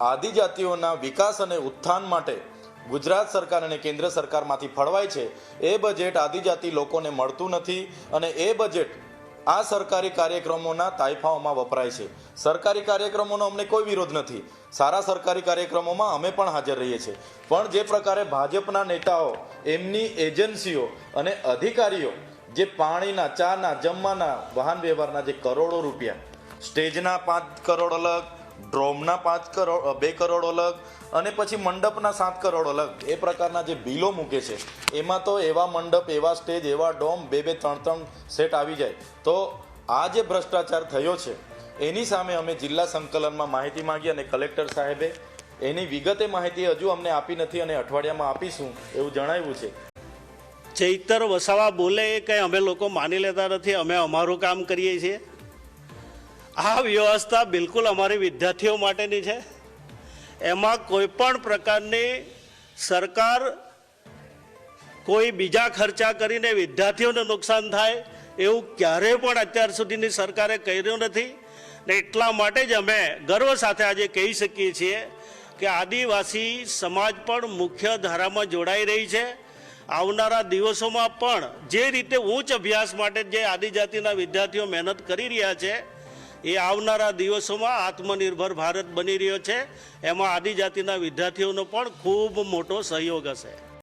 આદિજાતિઓના વિકાસ અને ઉત્થાન માટે ગુજરાત સરકાર અને કેન્દ્ર સરકારમાંથી ફળવાય છે. એ બજેટ આદિજાતિ લોકોને મળતું નથી અને એ બજેટ આ સરકારી કાર્યક્રમોના તાઇફાઓમાં વપરાય છે. સરકારી કાર્યક્રમોનો અમને કોઈ વિરોધ નથી. સારા સરકારી કાર્યક્રમોમાં અમે પણ હાજર રહીએ છીએ. પણ જે પ્રકારે ભાજપના નેતાઓ, એમની એજન્સીઓ અને અધિકારીઓ જે પાણીના, ચાના, જમવાના વાહન વ્યવહારના જે કરોડો રૂપિયા, સ્ટેજના પાંચ કરોડ અલગ ડ્રોમના પાંચ કરોડ બે કરોડ અલગ અને પછી મંડપના સાત કરોડ અલગ. એ પ્રકારના જે બિલો મૂકે છે, એમાં તો એવા મંડપ, એવા સ્ટેજ, એવા ડોમ, બે બે, ત્રણ ત્રણ સેટ આવી જાય. તો આ જે ભ્રષ્ટાચાર થયો છે, એની સામે અમે જિલ્લા સંકલનમાં માહિતી માંગી અને કલેક્ટર સાહેબે એની વિગતે માહિતી હજુ અમને આપી નથી અને અઠવાડિયામાં આપીશું એવું જણાવ્યું છે. ચૈતર વસાવા બોલે એ કંઈ અમે લોકો માની લેતા નથી, અમે અમારું કામ કરીએ છીએ. આ વ્યવસ્થા બિલકુલ અમારી વિદ્યાર્થીઓ માટેની છે. એમાં કોઈ પણ પ્રકારની સરકાર કોઈ બીજા ખર્ચા કરીને વિદ્યાર્થીઓને નુકસાન થાય એવું ક્યારેય પણ અત્યાર સુધીની સરકારે કર્યું નથી. ને એટલા માટે જ અમે ગર્વ સાથે આજે કહી શકીએ છીએ કે આદિવાસી સમાજ પણ મુખ્ય ધારામાં જોડાઈ રહી છે. આવનારા દિવસોમાં પણ જે રીતે ઉચ્ચ અભ્યાસ માટે જે આદિજાતિના વિદ્યાર્થીઓ મહેનત કરી રહ્યા છે એ આવનારા દિવસોમાં આત્મનિર્ભર ભારત બની રહ્યો છે. એમાં આદિજાતિના વિદ્યાર્થીઓનો પણ ખૂબ મોટો સહયોગ હશે.